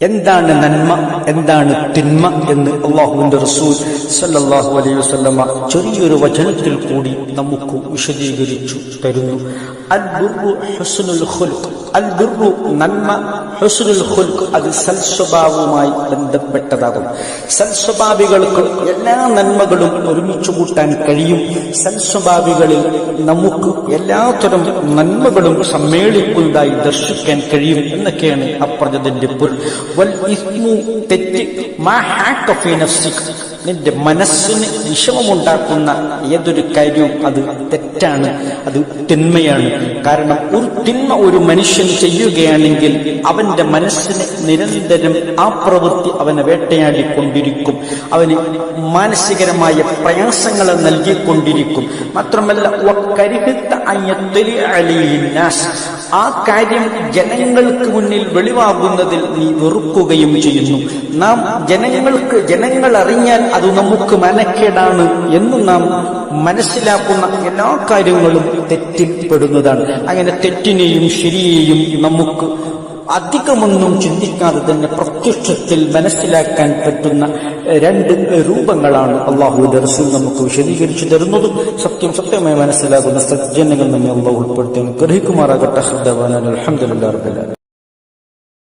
എന്താണ് നന്മ? എന്താണ് തിന്മ എന്ന് അള്ളാഹുവിന്റെ റസൂൽ സല്ലാഹു അലൈഹി വസല്ലമ ചെറിയൊരു വചനത്തിൽ കൂടി നമുക്ക് വിശദീകരിച്ചു തരുന്നു. അൽ ഹുസ്നുൽ നന്മ ഹുസ്നുൽ ഹുൽക്ക് അത് സൽസ്വഭാവവുമായി ബന്ധപ്പെട്ടതാകും. സൽസ്വഭാവികൾക്ക് എല്ലാ നന്മകളും ഒരുമിച്ച് കൂട്ടാൻ കഴിയും. സൽസ്വഭാവികളിൽ നമുക്ക് എല്ലാത്തരം നന്മകളും സമ്മേളിക്കുന്നതായി ദർശിക്കാൻ കഴിയും എന്നൊക്കെയാണ് അപ്രജതിന്റെ പൊരുൾ. തെറ്റ് നിന്റെ മനസ്സിന് വിഷമമുണ്ടാക്കുന്ന ഏതൊരു കാര്യവും അത് തെറ്റാണ് അത് തിന്മയാണ്. കാരണം ഒരു തിന്മ ഒരു മനുഷ്യൻ ചെയ്യുകയാണെങ്കിൽ അവന്റെ മനസ്സിന് നിരന്തരം ആ പ്രവൃത്തി അവനെ വേട്ടയാടിക്കൊണ്ടിരിക്കും. അവന് മാനസികരമായ പ്രയാസങ്ങൾ നൽകിക്കൊണ്ടിരിക്കും. മാത്രമല്ല ആ കാര്യം ജനങ്ങൾക്ക് മുന്നിൽ വെളിവാകുന്നതിൽ നീ വെറുക്കുകയും ചെയ്യുന്നു. നാം ജനങ്ങൾക്ക് ജനങ്ങൾ അറിഞ്ഞാൽ അത് നമുക്ക് മനക്കേടാണ് എന്ന് നാം മനസ്സിലാക്കുന്ന എല്ലാ കാര്യങ്ങളും തെറ്റിൽപ്പെടുന്നതാണ് അങ്ങനെ തെറ്റിനെയും ശരിയെയും നമുക്ക് അധികമൊന്നും ചിന്തിക്കാതെ തന്നെ പ്രത്യക്ഷത്തിൽ മനസ്സിലാക്കാൻ പറ്റുന്ന രണ്ട് രൂപങ്ങളാണ് അള്ളാഹുവിന്റെ റസൂൽ നമുക്ക് വിശദീകരിച്ചു തരുന്നതും. സത്യം സത്യമായി മനസ്സിലാകുന്ന സജ്ജനങ്ങൾ നമ്മെ അള്ളാഹു ഉൾപ്പെടുത്തി ഗ്രഹിക്കുമാറാകട്ടെ അലഹമുല്ലാ റബ്ബില്ല